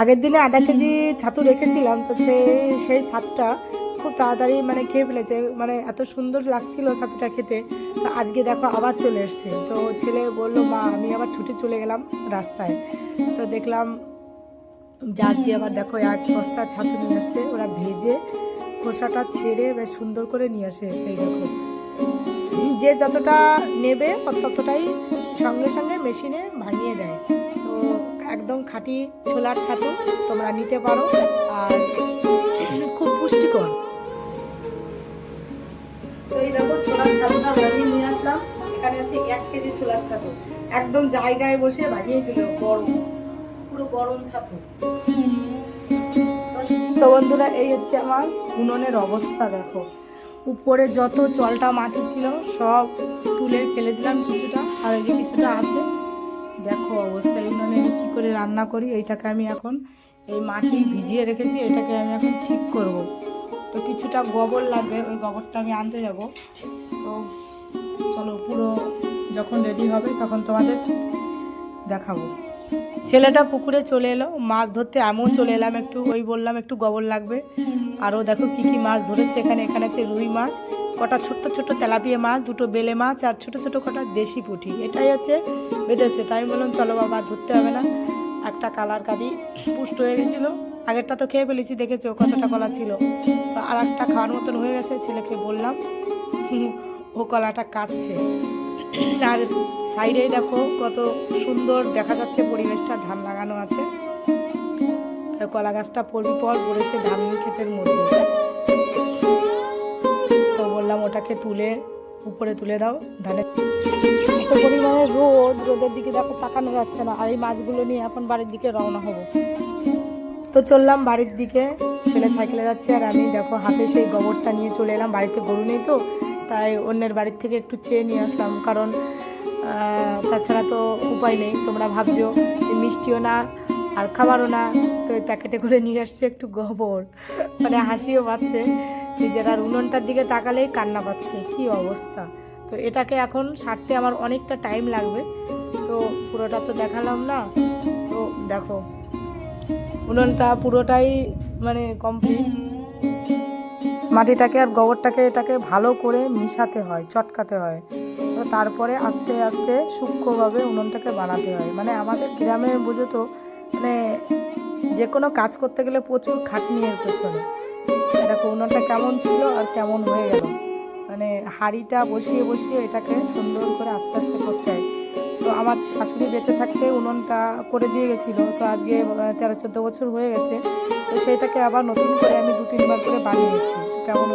আগের দিনে আধা কেজি ছাতু রেখেছিলাম তো সেই ছাতুটা খুব তাড়াতাড়ি মানে খেয়ে ফেলেছে মানে এত সুন্দর লাগছিল ছাতুটা খেতে। তো আজকে দেখো আবার চলে এসছে। তো ছেলে বলল মা আমি আবার ছুটে চলে গেলাম রাস্তায়। তো দেখলাম যে আজকে আবার দেখো এক বস্তা ছাতু নিয়ে আসছে ওরা ভেজে খোসাটা ছেড়ে বেশ সুন্দর করে নিয়ে আসে এই দেখো। যে যতটা নেবে ততটাই সঙ্গে সঙ্গে মেশিনে ভাঙিয়ে দেয়। একদম খাঁটি ছোলার ছাতু তোমরা নিতে পারো আর খুব পুষ্টিকর। তো এই দেখো ছোলার ছাতুটা ভাঙিয়ে নিয়ে আসলাম। এখানে আছে এক কেজি ছোলার ছাতু। একদম জায়গায় বসে ভাঙিয়ে দিল গরম। পুরো গরম ছাতু। তো বন্ধুরা, এই হচ্ছে আমার উনুনের অবস্থা, দেখো। উপরে যত জলটা মাটি ছিল, সব তুলে ফেলে দিলাম কিছুটা। আর কিছুটা আছে, দেখো অবস্থা করে রান্না করি, এইটাকে আমি এখন এই মাটি ভিজিয়ে রেখেছি, এটাকে আমি এখন ঠিক করব। তো কিছুটা গোবর লাগবে, ওই গোবরটা আমি আনতে যাব। তো চলো, পুরো যখন রেডি হবে তখন তোমাদের দেখাবো। ছেলেটা পুকুরে চলে এলো, মাছ ধরতে আমিও চলে এলাম একটু, ওই বললাম একটু গোবর লাগবে। আরও দেখো কি কি মাছ ধরেছে এখানে এখানে আছে রুই মাছ, কটা ছোট্ট ছোট্ট তেলাপিয়া মাছ, দুটো বেলে মাছ, আর ছোট ছোট কটা দেশি পুঁটি। এটাই হচ্ছে বেঁধেছে, তাই বললাম, চলো বাবা, ধরতে হবে না। একটা কালার কাদি পুষ্ট হয়ে গেছিল। আগেরটা তো খেয়ে ফেলেছি, দেখেছ কতটা কলা ছিল। তো আর একটা খাওয়ার মতন হয়ে গেছে, ছেলেকে বললাম, ও কলাটা কাটছে। আর সাইডেই দেখো কত সুন্দর দেখা যাচ্ছে পরিবেশটা, ধান লাগানো আছে। আর কলা গাছটা পর পড়েছে ধান ক্ষেতের মধ্যে। তো বললাম, ওটাকে তুলে, উপরে তুলে দাও। ধানের এত পরিমাণে রোদ রোদের দিকে দেখো তাকানো যাচ্ছে না, আর এই মাছগুলো নিয়ে এখন বাড়ির দিকে রওনা হব। তো চললাম বাড়ির দিকে, ছেলে সাইকেলে যাচ্ছে, আর আমি দেখো হাতে সেই গোবরটা নিয়ে চলে এলাম, বাড়িতে গরু নেই তো, তাই অন্যের বাড়ির থেকে একটু চেয়ে নিয়ে আসলাম, কারণ তাছাড়া তো উপায় নেই, তোমরা ভাবছ মিষ্টিও না, আর খাবারও না, তো ওই প্যাকেটে করে নিয়ে আসছে একটু গোবর মানে হাসিও পাচ্ছে, নিজের আর উনুনটার দিকে তাকালেই কান্না পাচ্ছে, কি অবস্থা। তো এটাকে এখন সারতে আমার অনেকটা টাইম লাগবে। তো পুরোটা তো দেখালাম না। তো দেখো, উনুনটা পুরোটাই মানে কমপ্লিট মাটিটাকে আর গোবরটাকে এটাকে ভালো করে মিশাতে হয়, চটকাতে হয়। তো তারপরে আস্তে আস্তে সূক্ষ্মভাবে উনুনটাকে বানাতে হয়। মানে আমাদের গ্রামে বুঝো তো মানে যে কোনো কাজ করতে গেলে প্রচুর খাটনি এর পেছনে। দেখো উনুনটা কেমন ছিল আর কেমন হয়ে গেল। মানে হাঁড়িটা বসিয়ে বসিয়ে এটাকে সুন্দর করে আস্তে আস্তে করতে হয়। তো আমার শাশুড়ি বেঁচে থাকতে উনুনটা করে দিয়ে গেছিল। তো আজকে তেরো, চোদ্দ বছর হয়ে গেছে। তো সেটাকে আবার নতুন করে আমি দু, তিনবার করে বানিয়েছি। তো কেমন